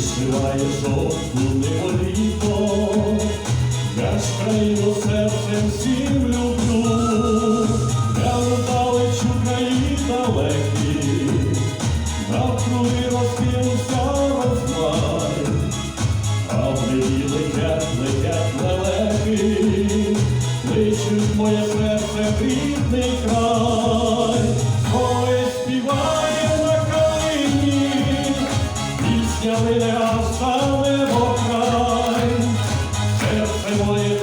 жовту неволіто, я ж країну серцем всім люблю, я вдалеч країн далекі, навкруги розкинувся розмай, а в небі летять, летять лелеки, личуть моє серце рідний край, моє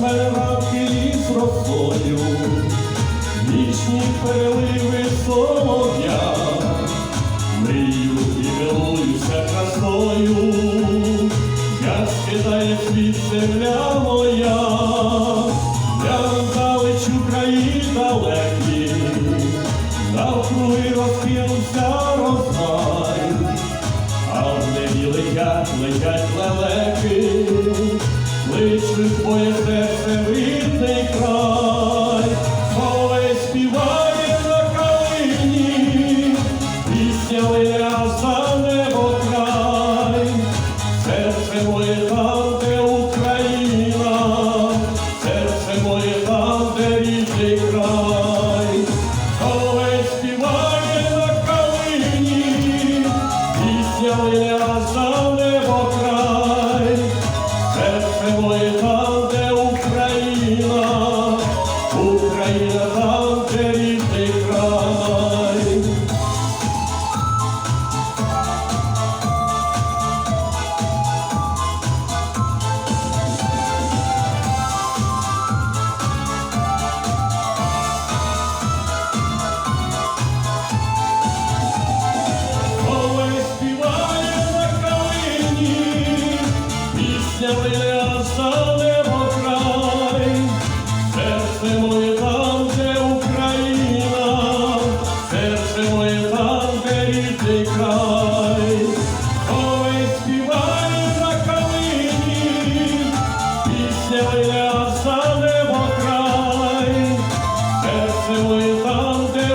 Мене рамки ліс росою, нічні переливи солов'я, мрію і милуюся красою, як скидає світ земля моя, я далеч Україн далекі, навкруги розкинувся розмай. А в небі летять, летять лелеки, кличуть твоє серце в рідний край, Ой, співає на калині, пісня линя за небо край, серце моє там, серце моє там, де серце моє там, де Україна, серце моє там, де край. Ой, співає на калині, пісня моя за небо край, серце моє там, де